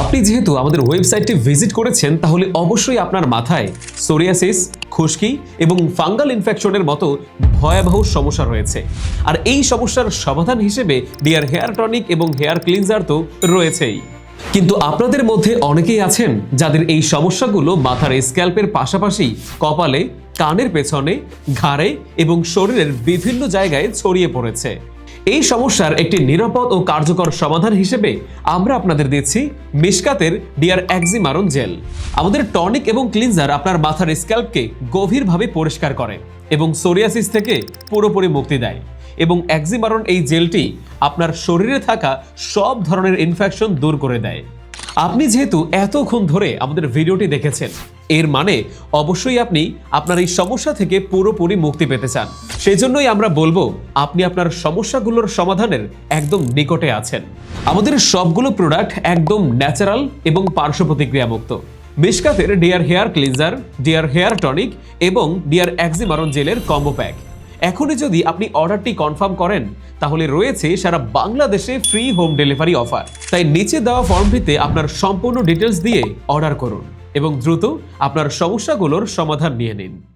আপনি যেহেতু আমাদের ওয়েবসাইটটি ভিজিট করেছেন, তাহলে অবশ্যই আপনার মাথায় সোরিয়াসিস, খুশকি এবং ফাঙ্গাল ইনফেকশনের মতো ভয়াবহ সমস্যা রয়েছে। আর এই সমস্যার সমাধান হিসেবে ডিয়ার হেয়ার টনিক এবং হেয়ার ক্লিনজার তো রয়েছেই। কিন্তু আপনাদের মধ্যে অনেকেই আছেন যাদের এই সমস্যাগুলো মাথার স্ক্যাল্পের পাশাপাশি কপালে কানের পেছনে, ঘাড়ে এবং শরীরের বিভিন্ন জায়গায় ছড়িয়ে পড়েছে। এই সমস্যার একটি নিরাপদ ও কার্যকর সমাধান হিসেবে আমরা আপনাদের দিচ্ছি মিশকাতের ডিয়ার অ্যাক্সিমারন জেল। আমাদের টনিক এবং ক্লিনজার আপনার মাথার স্ক্যাল্পকে গভীরভাবে পরিষ্কার করে এবং সোরিয়াসিস থেকে পুরোপুরি মুক্তি দেয় এবং অ্যাক্সিমারন এই জেলটি আপনার শরীরে থাকা সব ধরনের ইনফেকশন দূর করে দেয়। আপনি যেহেতু এতক্ষণ ধরে আমাদের ভিডিওটি দেখেছেন, এর মানে অবশ্যই আপনি আপনার এই সমস্যা থেকে পুরোপুরি মুক্তি পেতে চান। সেজন্যই আমরা বলব, আপনি আপনার সমস্যাগুলোর সমাধানের একদম নিকটে আছেন। আমাদের সবগুলো প্রোডাক্ট একদম ন্যাচারাল এবং পার্শ্ব প্রতিক্রিয়া মুক্ত মিশকাতের dear hair cleanser dear hair tonic এবং ডিয়ার অ্যাক্সিমারন জেলের কম্বো প্যাক এখনই যদি আপনি অর্ডারটি কনফার্ম করেন, তাহলে রয়েছে সারা বাংলাদেশে ফ্রি হোম ডেলিভারি অফার তাই নিচে দেওয়া ফর্মটিতে আপনার সম্পূর্ণ ডিটেলস দিয়ে অর্ডার করুন এবং দ্রুত আপনার সমস্যাগুলোর সমাধান নিয়ে নিন।